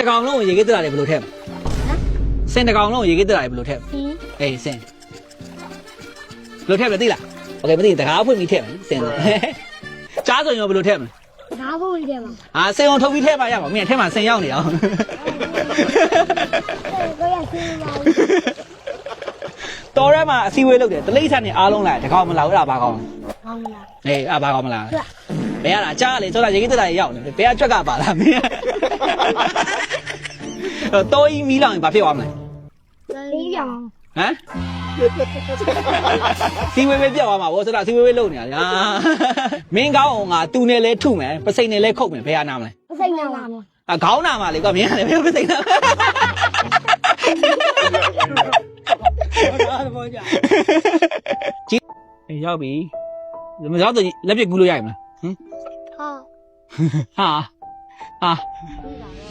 တကောင်လုံးကိုရေကေးတက်တာတွေဘယ်လိုထည့်မလဲစင်တကောင်လုံးကိုရေကေးတက်တာတွေဘယ်လိုထည့်မလဲ ဒီ အေးစင်ဘယ်လိုထည့်မလဲသိလားโอเคမသိရင်တကားဖွင့်ပြီးထည့်မယ်စင်ဆိုကြားဆိုရင်ရောဘယ်လိုထည့်မလဲ ဓာတ်ဖို့လေးပါ အာစင်အောင်ထုတ်ပြီးထည့်ပါရမှာမင်းထည့်မှာစင်ရောက်နေအောင် ကိုရစီပါ တော်ရဲမှာအစည်းအဝေးလုပ်တယ်တလိမ့်ဆန်နေအားလုံးလာတကောင်မလာဘူးအဲ့ဒါဘာကောင်းလဲ ဟောင်းလား အေးအဲ့ဘာကောင်းမလား ဘယ်ရတာကြားလေစောတာရေကြီးတက်တာရေရောက်နေတယ်ဘယ်ကကြွက်ကပါလားမင်းအဲ့တော့ကြီးမီးလောင်ရင်ဘာဖြစ်သွားမလဲလေးပြောင်းဟမ်စီဝေးဝေးပြတ်သွားမှာဗောစောတာစီဝေးဝေးလုပ်နေရတယ်ဟာမင်းကောင်းအောင်ငါတူနဲ့လဲထုမယ်ပစိန်နဲ့လဲခုတ်မယ်ဘယ်ဟာနာမလဲအစိမ့်နာလားအခေါင်းနာမှာလေကွာမင်းကလည်းဘယ်ပစိန်နာကြည့်အေးရောက်ပြီမရောက်တော့လက်ပြကူးလို့ရရင်မလား ဟမ်ဟာဟာဟာ